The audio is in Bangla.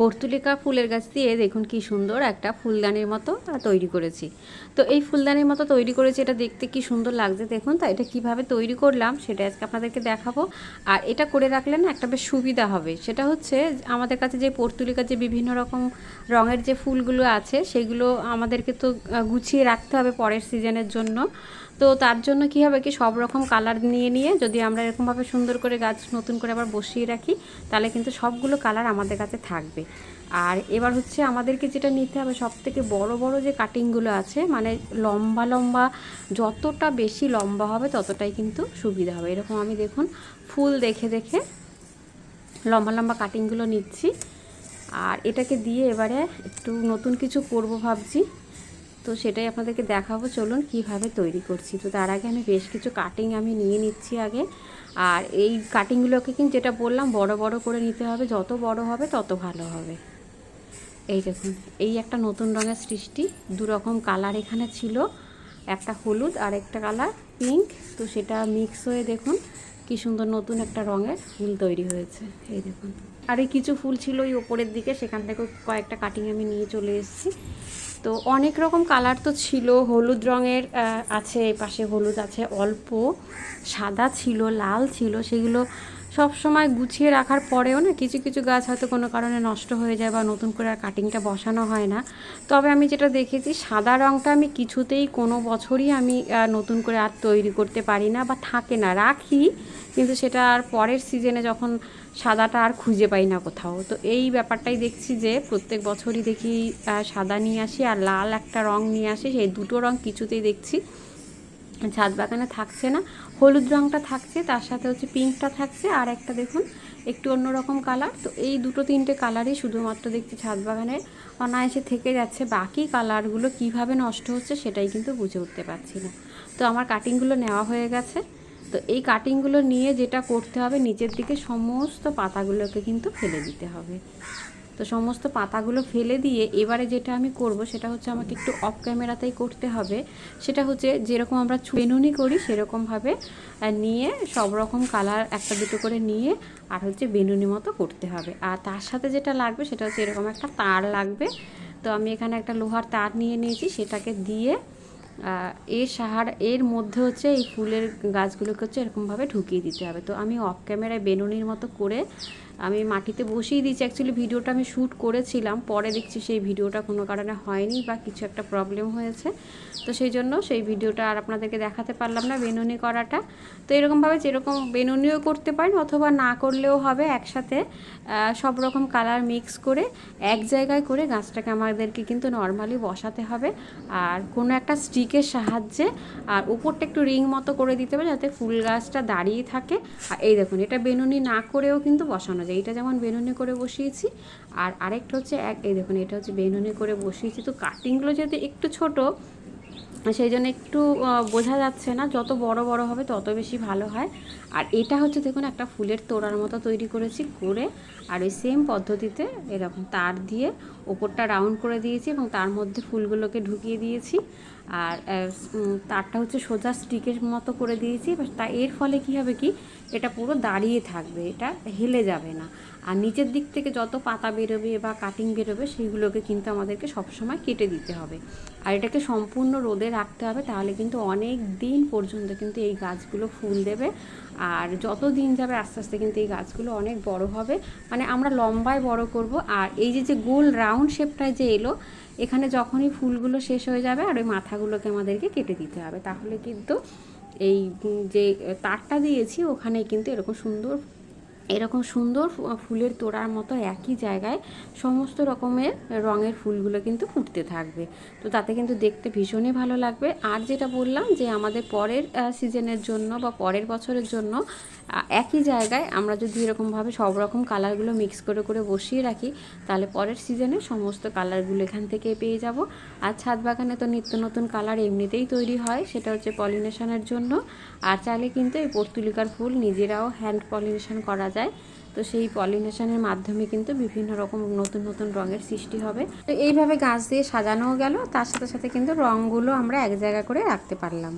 পর্তুলিকা ফুলের গাছ দিয়ে দেখুন কি সুন্দর একটা ফুলদানির মতো তৈরি করেছি। তো এই ফুলদানির মতো তৈরি করেছি, এটা দেখতে কি সুন্দর লাগছে দেখুন। তা এটা কীভাবে তৈরি করলাম সেটা আজকে আপনাদেরকে দেখাবো। আর এটা করে রাখলে না একটা বেশ সুবিধা হবে। সেটা হচ্ছে আমাদের কাছে যে পর্তুলিকার যে বিভিন্ন রকম রঙের যে ফুলগুলো আছে, সেগুলো আমাদেরকে তো গুছিয়ে রাখতে হবে পরের সিজনের জন্য। তো তার জন্য কী হবে কি সব রকম কালার নিয়ে নিয়ে যদি আমরা এরকমভাবে সুন্দর করে গাছ নতুন করে আবার বসিয়ে রাখি, তাহলে কিন্তু সবগুলো কালার আমাদের কাছে থাকবে। আর এবার হচ্ছে আমাদেরকে যেটা নিতে হবে সব থেকে বড় বড় যে কাটিংগুলো আছে মানে লম্বা লম্বা যতটা বেশি লম্বা হবে ততটাই কিন্তু সুবিধা হবে। এরকম আমি দেখুন ফুল দেখে দেখে লম্বা লম্বা কাটিংগুলো নিচ্ছি। আর এটাকে দিয়ে এবারে একটু নতুন কিছু করব ভাবছি। তো সেটাই আপনাদেরকে দেখাবো। চলুন কীভাবে তৈরি করছি। তো তার আগে আমি বেশ কিছু কাটিং আমি নিয়ে নিচ্ছি আগে। আর এই কাটিংগুলোকে কিন্তু যেটা বললাম, বড় বড় করে নিতে হবে। যত বড় হবে, তত ভালো হবে। এই দেখুন, এই একটা নতুন রঙের সৃষ্টি। দু রকম কালার এখানে ছিল। একটা হলুদ আর একটা কালার পিঙ্ক তো সেটা মিক্স হয়ে দেখুন, কি সুন্দর নতুন একটা রঙের ফুল তৈরি হয়েছে। এই দেখুন। আর এই কিছু ফুল ছিল ওই ওপরের দিকে। সেখান থেকে কয়েকটা কাটিং আমি নিয়ে চলে এসেছি। তো অনেক রকম কালার তো ছিল। হলুদ রঙের আছে, এই পাশে হলুদ আছে, অল্প। সাদা ছিল, লাল ছিল, সেগুলো সব সময় গুছিয়ে রাখার পরেও না কিছু কিছু গাছ হয়তো কোনো কারণে নষ্ট হয়ে যায় বা নতুন করে আর কাটিংটা বসানো হয় না। তবে আমি যেটা দেখেছি, সাদা রঙটা আমি কিছুতেই কোনো বছরই আমি নতুন করে আর তৈরি করতে পারি না বা থাকে না। রাখি, কিন্তু সেটা আর পরের সিজনে যখন সাদাটা আর খুঁজে পাই না কোথাও। তো এই ব্যাপারটাই দেখছি যে প্রত্যেক বছরই দেখি সাদা নিয়ে আসি আর লাল একটা রং নিয়ে আসি। সেই দুটো রং কিছুতেই দেখছি। ছাদ বাগানে থাকছে না। হলুদ রঙটা থাকছে, তার সাথে হচ্ছে পিঙ্কটা থাকছে, আর একটা দেখুন, একটু অন্যরকম কালার। তো এই দুটো তিনটে কালারই শুধুমাত্র দেখছি ছাদ বাগানে অনায়াসে থেকে যাচ্ছে। বাকি কালারগুলো কীভাবে নষ্ট হচ্ছে সেটাই কিন্তু বুঝে উঠতে পারছি না। তো আমার কাটিংগুলো নেওয়া হয়ে গেছে। তো এই কাটিংগুলো নিয়ে যেটা করতে হবে, নিচের দিকে সমস্ত পাতাগুলোকে কিন্তু ফেলে দিতে হবে। তো সমস্ত পাতাগুলো ফেলে দিয়ে এবারে যেটা আমি করব সেটা হচ্ছে আমাকে একটু অফ ক্যামেরাতেই করতে হবে। সেটা হচ্ছে যেরকম আমরা বেনুনি করি সেরকমভাবে নিয়ে সব রকম কালার একটা দুটো করে নিয়ে আর হচ্ছে বেনুনি মতো করতে হবে। আর তার সাথে যেটা লাগবে সেটা হচ্ছে এরকম একটা তার লাগবে। তো আমি এখানে একটা লোহার তার নিয়ে নিয়েছি, সেটাকে দিয়ে এর সাহার, এর মধ্যে হচ্ছে এই ফুলের গাছগুলোকে হচ্ছে এরকমভাবে ঢুকিয়ে দিতে হবে। তো আমি অফ ক্যামেরায় বেনুনির মতো করে আমি মাটিতে বসিয়ে দিয়েছি। অ্যাকচুয়ালি ভিডিওটা আমি শ্যুট করেছিলাম। পরে দেখছি সেই ভিডিওটা কোনো কারণে হয়নি বা কিছু একটা প্রবলেম হয়েছে। তো সেই জন্য সেই ভিডিওটা আর আপনাদেরকে দেখাতে পারলাম না বেনুনি করাটা। তো এরকমভাবে যেরকম বেনুনিও করতে পারেন অথবা না করলেও হবে একসাথে। সব রকম কালার মিক্স করে এক জায়গায় করে গাছটাকে আমাদেরকে কিন্তু নর্মালি বসাতে হবে। আর কোনো একটা স্টিকের সাহায্যে আর উপরটা একটু রিং মতো করে দিতে হবে যাতে ফুল গাছটা দাঁড়িয়ে থাকে। আর এই দেখুন, এটা বেনুনি না করেও কিন্তু বসানো যায় এটা যেমন বেনুনি করে বসিয়েছি, আর আরেকটা হচ্ছে এক এই দেখুন, এটা হচ্ছে বেনুনি করে বসিয়েছি। তো কাটিংগুলো যেহেতু একটু ছোট, সেই জন্য একটু বোঝা যাচ্ছে না যত বড় বড় হবে তত বেশি ভালো হয়। আর এটা হচ্ছে দেখুন, একটা ফুলের তোড়ার মতো তৈরি করেছি করে, আর ওই সেম পদ্ধতিতে এরকম তার দিয়ে ওপরটা রাউন্ড করে দিয়েছি এবং তার মধ্যে ফুলগুলোকে ঢুকিয়ে দিয়েছি। আর তারটা হচ্ছে সোজা স্টিকের মতো করে দিয়েছি তা, এর ফলে কি হবে কি, এটা পুরো দাঁড়িয়ে থাকবে, এটা হেলে যাবে না। আর নিচের দিক থেকে যত পাতা বেরোবে বা কাটিং বেরোবে সেইগুলোকে কিন্তু আমাদেরকে সবসময় কেটে দিতে হবে। আর এটাকে সম্পূর্ণ রোদে রাখতে হবে, তাহলে কিন্তু অনেক দিন পর্যন্ত কিন্তু এই গাছগুলো ফুল দেবে। আর যত দিন যাবে, আস্তে আস্তে কিন্তু এই গাছগুলো অনেক বড় হবে। মানে আমরা লম্বায় বড় করব, আর এই যে যে গোল রাউন্ড শেপটায় যে এলো এখানে যখনই ফুলগুলো শেষ হয়ে যাবে আর ওই মাথাগুলোকে আমাদেরকে কেটে দিতে হবে। তাহলে কিন্তু এই যে তারটা দিয়েছি ওখানে কিন্তু এরকম সুন্দর এরকম সুন্দর ফুলের তোড়ার মতো একই জায়গায় সমস্ত রকমের রঙের ফুলগুলো কিন্তু ফুটতে থাকবে। তো তাতে কিন্তু দেখতে ভীষণই ভালো লাগবে। আর যেটা বললাম যে আমাদের পরের সিজনের জন্য বা পরের বছরের জন্য একই জায়গায় আমরা যদি এরকমভাবে সব রকম কালারগুলো মিক্স করে করে বসিয়ে রাখি, তাহলে পরের সিজনে সমস্ত কালারগুলো এখান থেকে পেয়ে যাব। আর ছাদ বাগানে তো নিত্য নতুন কালার এমনিতেই তৈরি হয়, সেটা হচ্ছে পলিনেশনের জন্য। আর চাইলে কিন্তু এই পর্তুলিকার ফুল নিজেরাও হ্যান্ড পলিনেশন করা যায়। তো সেই পলিনেশনের মাধ্যমে কিন্তু বিভিন্ন রকম নতুন নতুন রঙের সৃষ্টি হবে। তো এইভাবে গাছ দিয়ে সাজানোও গেল। তার সাথে সাথে কিন্তু রঙগুলো আমরা এক জায়গা করে রাখতে পারলাম।